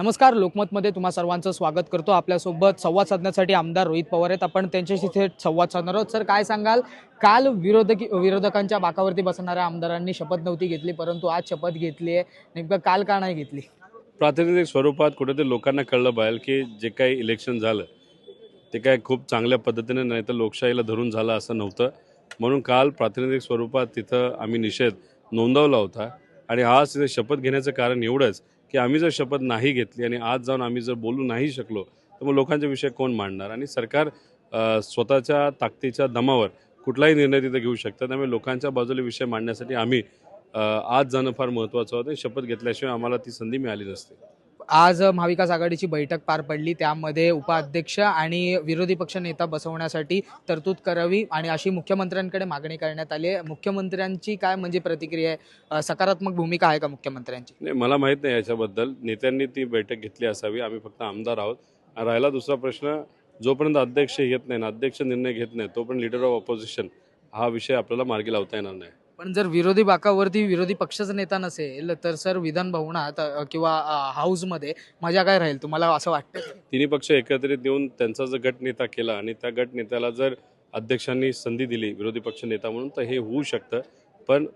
नमस्कार लोकमतमध्ये तुम्हा सर्वांचं स्वागत करतो. आपल्यासोबत संवाद साधण्यासाठी आमदार रोहित पवार आहेत. आपण त्यांच्याशी थेट संवाद साधणार आहोत. सर काय सांगाल? काल विरोधकी विरोधकांच्या बाकावरती बसणाऱ्या आमदारांनी शपथ नव्हती घेतली परंतु आज शपथ घेतली आहे. नेमकं काल का नाही घेतली? प्रातिनिधिक स्वरूपात कुठेतरी लोकांना कळलं पाहिजे की जे काही इलेक्शन झालं ते काय खूप चांगल्या पद्धतीने नाही तर लोकशाहीला धरून झालं असं नव्हतं. म्हणून काल प्रातिनिधिक स्वरूपात तिथं आम्ही निषेध नोंदवला होता. आणि आज तिथे शपथ घेण्याचं कारण एवढंच की आम्ही जर शपथ नाही घेतली आणि आज जाऊन आम्ही जर बोलू नाही शकलो तर मग लोकांचे विषय कोण मांडणार? आणि सरकार स्वतःच्या ताकदीच्या दमावर कुठलाही निर्णय तिथे घेऊ शकतं. त्यामुळे लोकांच्या बाजूला विषय मांडण्यासाठी आम्ही आज जाणं फार महत्त्वाचं होतं. शपथ घेतल्याशिवाय आम्हाला ती संधी मिळाली नसते. आज महाविकास आघाडीची बैठक पार पडली. त्यामध्ये उपाध्यक्ष आणि विरोधी पक्ष नेता बसवण्यासाठी तरतूद करावी आणि अशी मुख्यमंत्र्यांकडे मागणी करण्यात आली आहे. मुख्यमंत्र्यांची काय म्हणजे प्रतिक्रिया आहे? सकारात्मक भूमिका आहे का मुख्यमंत्र्यांची? नाही मला माहीत नाही याच्याबद्दल. नेत्यांनी ती बैठक घेतली असावी. आम्ही फक्त आमदार आहोत. राहिला दुसरा प्रश्न जोपर्यंत अध्यक्ष घेत नाही ना अध्यक्ष निर्णय घेत नाही तोपर्यंत लिडर ऑफ ऑपोजिशन हा विषय आपल्याला मार्गी लावता येणार नाही. पण जर विरोधी बाकावरती विरोधी पक्षच नेता नसेल तर सर विधान भवनात किंवा हाऊसमध्ये मजा काय राहील तुम्हाला असं वाटतं? तिन्ही पक्ष एकत्रित येऊन त्यांचा जर गटनेता केला आणि त्या गटनेत्याला जर अध्यक्षांनी संधी दिली विरोधी पक्ष नेता म्हणून तर हे होऊ शकतं. पण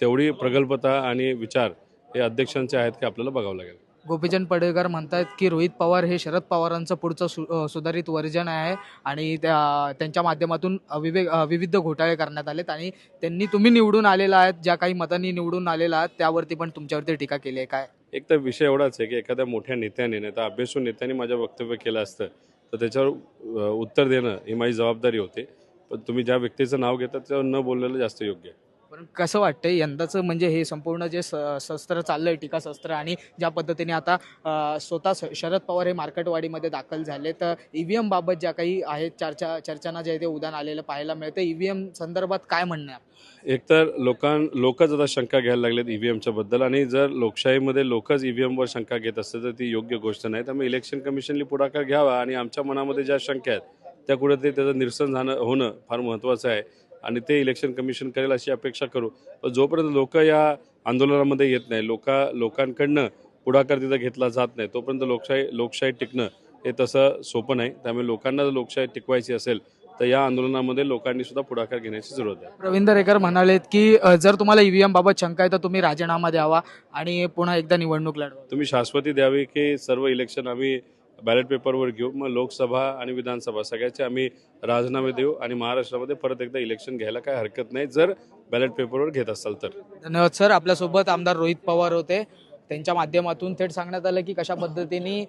तेवढी प्रगल्भता आणि विचार हे अध्यक्षांचे आहेत की आपल्याला बघावं लागेल. गोपीचंद पडळकर म्हणतात की रोहित पवार हे शरद पवारांचं पुढचं सु सुधारित वर्जन आहे आणि त्या त्यांच्या माध्यमातून विवेक विविध घोटाळे करण्यात आलेत आणि त्यांनी तुम्ही निवडून आलेला आहेत ज्या काही मतांनी निवडून आलेला आहात त्यावरती पण तुमच्यावरती टीका केली आहे काय? एक तर विषय एवढाच आहे की एखाद्या मोठ्या नेत्याने नाही तर अभ्यासू नेत्याने माझं वक्तव्य केलं असतं तर त्याच्यावर उत्तर देणं ही माझी जबाबदारी होते. पण तुम्ही ज्या व्यक्तीचं नाव घेता त्यावर न बोललेलं जास्त योग्य आहे. पण कसं वाटतंय यंदाचं म्हणजे हे संपूर्ण जे स शस्त्र चाललंय टीका शस्त्र आणि ज्या पद्धतीने आता अ, स्वतः श- शरद पवार हे मार्केटवाडीमध्ये दाखल झाले तर ईव्हीएम बाबत ज्या काही आहेत चर्चा चर्चांना जे आहे ते उदाहरण आलेलं पाहायला मिळतं ईव्हीएम संदर्भात काय म्हणणं आहे? एकतर लोकां लोकच आता शंका घ्यायला लागलेत ईव्हीएमच्या बद्दल आणि जर लोकशाहीमध्ये लोकच ईव्हीएमवर शंका घेत असते तर ती योग्य गोष्ट नाही. त्यामुळे इलेक्शन कमिशनने पुढाकार घ्यावा आणि आमच्या मनामध्ये ज्या शंका आहेत त्या कुठेतरी त्याचं निरसन झाणं होणं फार महत्त्वाचं आहे. आणि ते इलेक्शन कमिशन करेल अशी अपेक्षा करू. पण जोपर्यंत लोक या आंदोलनामध्ये येत नाही लोका लोकांकडनं पुढाकार तिथं घेतला जात नाही तोपर्यंत लोकशाही लोकशाही टिकणं हे तसं सोपं नाही. त्यामुळे लोकांना जर लोकशाही टिकवायची असेल तर या आंदोलनामध्ये लोकांनी सुद्धा पुढाकार घेण्याची जरूरत आहे. रवींद्र रेकर म्हणालेत की जर तुम्हाला ईव्हीएम बाबत शंका आहे तर तुम्ही राजीनामा द्यावा आणि पुन्हा एकदा निवडणूक लढवा. तुम्ही शाश्वती द्यावी की सर्व इलेक्शन आम्ही बॅलेट पेपरवर घेऊ मग लोकसभा आणि विधानसभा सगळ्याचे आम्ही राजीनामे देऊ आणि महाराष्ट्रामध्ये परत एकदा इलेक्शन घ्यायला काय हरकत नाही. जर बॅलेट पेपरवर घेत असाल तर. धन्यवाद सर. आपल्यासोबत आमदार रोहित पवार होते. त्यांच्या माध्यमातून थेट सांगण्यात आलं की कशा पद्धतीने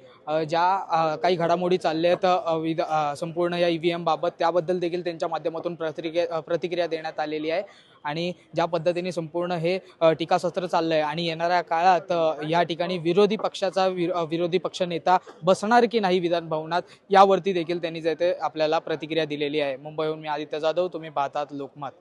ज्या काही घडामोडी चालल्या आहेत विध संपूर्ण या ईव्हीएम बाबत त्याबद्दल देखील त्यांच्या माध्यमातून प्रतिक्रिया प्रतिक्रिया देण्यात आलेली आहे. आणि ज्या पद्धतीने संपूर्ण हे टीकासत्र चाललं आहे आणि येणाऱ्या काळात या ठिकाणी विरोधी पक्षाचा विर- विरोधी पक्ष नेता बसणार की नाही विधान भवनात यावरती देखील त्यांनी जे ते आपल्याला प्रतिक्रिया दिलेली आहे. मुंबईहून मी आदित्य जाधव तुम्ही पाहतात लोकमत.